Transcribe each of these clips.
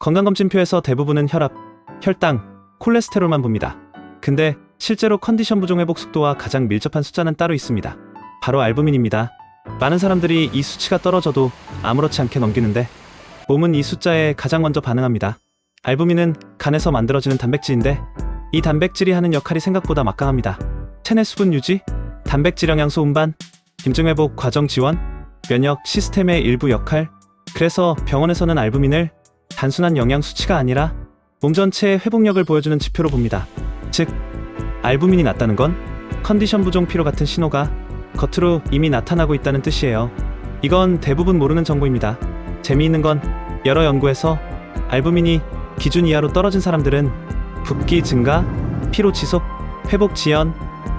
건강검진표에서 대부분은 혈압, 혈당, 콜레스테롤만 봅니다. 근데 실제로 컨디션 부종 회복 속도와 가장 밀접한 숫자는 따로 있습니다. 바로 알부민입니다. 많은 사람들이 이 수치가 떨어져도 아무렇지 않게 넘기는데 몸은 이 숫자에 가장 먼저 반응합니다. 알부민은 간에서 만들어지는 단백질인데 이 단백질이 하는 역할이 생각보다 막강합니다. 체내 수분 유지, 단백질 영양소 운반, 김증 회복 과정 지원, 면역 시스템의 일부 역할. 그래서 병원에서는 알부민을 단순한 영양 수치가 아니라 몸 전체의 회복력을 보여주는 지표로 봅니다. 즉, 알부민이 낮다는 건 컨디션 부종 피로 같은 신호가 겉으로 이미 나타나고 있다는 뜻이에요. 이건 대부분 모르는 정보입니다. 재미있는 건 여러 연구에서 알부민이 기준 이하로 떨어진 사람들은 붓기 증가, 피로 지속, 회복 지연,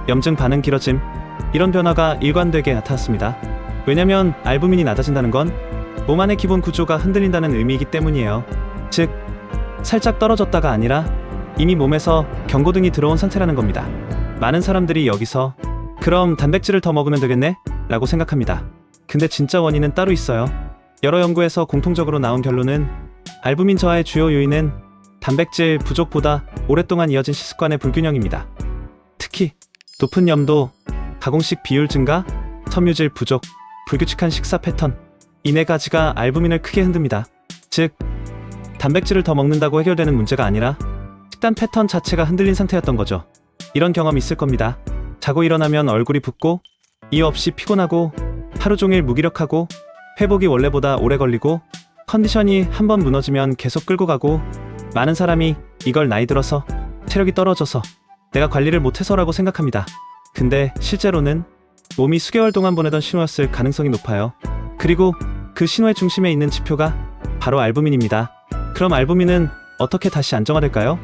염증 반응 길어짐 이런 변화가 일관되게 나타났습니다. 왜냐면 알부민이 낮아진다는 건 몸 안의 기본 구조가 흔들린다는 의미이기 때문이에요. 즉, 살짝 떨어졌다가 아니라 이미 몸에서 경고등이 들어온 상태라는 겁니다. 많은 사람들이 여기서 그럼 단백질을 더 먹으면 되겠네? 라고 생각합니다. 근데 진짜 원인은 따로 있어요. 여러 연구에서 공통적으로 나온 결론은 알부민 저하의 주요 요인은 단백질 부족보다 오랫동안 이어진 식습관의 불균형입니다. 특히 높은 염도, 가공식 비율 증가, 섬유질 부족, 불규칙한 식사 패턴 이네 가지가 알부민을 크게 흔듭니다. 즉 단백질을 더 먹는다고 해결되는 문제가 아니라 식단 패턴 자체가 흔들린 상태였던 거죠. 이런 경험 있을 겁니다. 자고 일어나면 얼굴이 붓고 이유 없이 피곤하고 하루 종일 무기력하고 회복이 원래보다 오래 걸리고 컨디션이 한번 무너지면 계속 끌고 가고 많은 사람이 이걸 나이 들어서 체력이 떨어져서 내가 관리를 못해서라고 생각합니다. 근데 실제로는 몸이 수개월 동안 보내던 신호였을 가능성이 높아요. 그리고 그 신호의 중심에 있는 지표가 바로 알부민입니다. 그럼 알부민은 어떻게 다시 안정화될까요?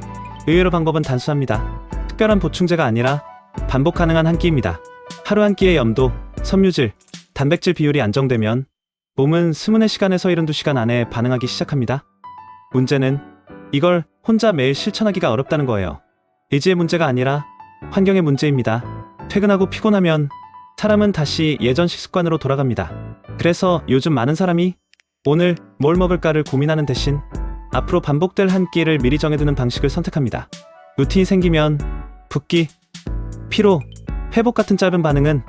의외로 방법은 단순합니다. 특별한 보충제가 아니라 반복 가능한 한 끼입니다. 하루 한 끼의 염도, 섬유질, 단백질 비율이 안정되면 몸은 24시간에서 72시간 안에 반응하기 시작합니다. 문제는 이걸 혼자 매일 실천하기가 어렵다는 거예요. 의지의 문제가 아니라 환경의 문제입니다. 퇴근하고 피곤하면 사람은 다시 예전 식 습관으로 돌아갑니다. 그래서 요즘 많은 사람이 오늘 뭘 먹을까를 고민하는 대신 앞으로 반복될 한 끼를 미리 정해두는 방식을 선택합니다. 루틴이 생기면 붓기, 피로, 회복 같은 짧은 반응은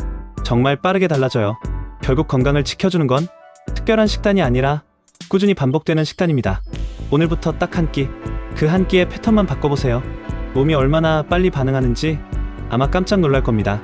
정말 빠르게 달라져요. 결국 건강을 지켜주는 건 특별한 식단이 아니라 꾸준히 반복되는 식단입니다. 오늘부터 딱 한 끼, 그 한 끼의 패턴만 바꿔보세요. 몸이 얼마나 빨리 반응하는지 아마 깜짝 놀랄 겁니다.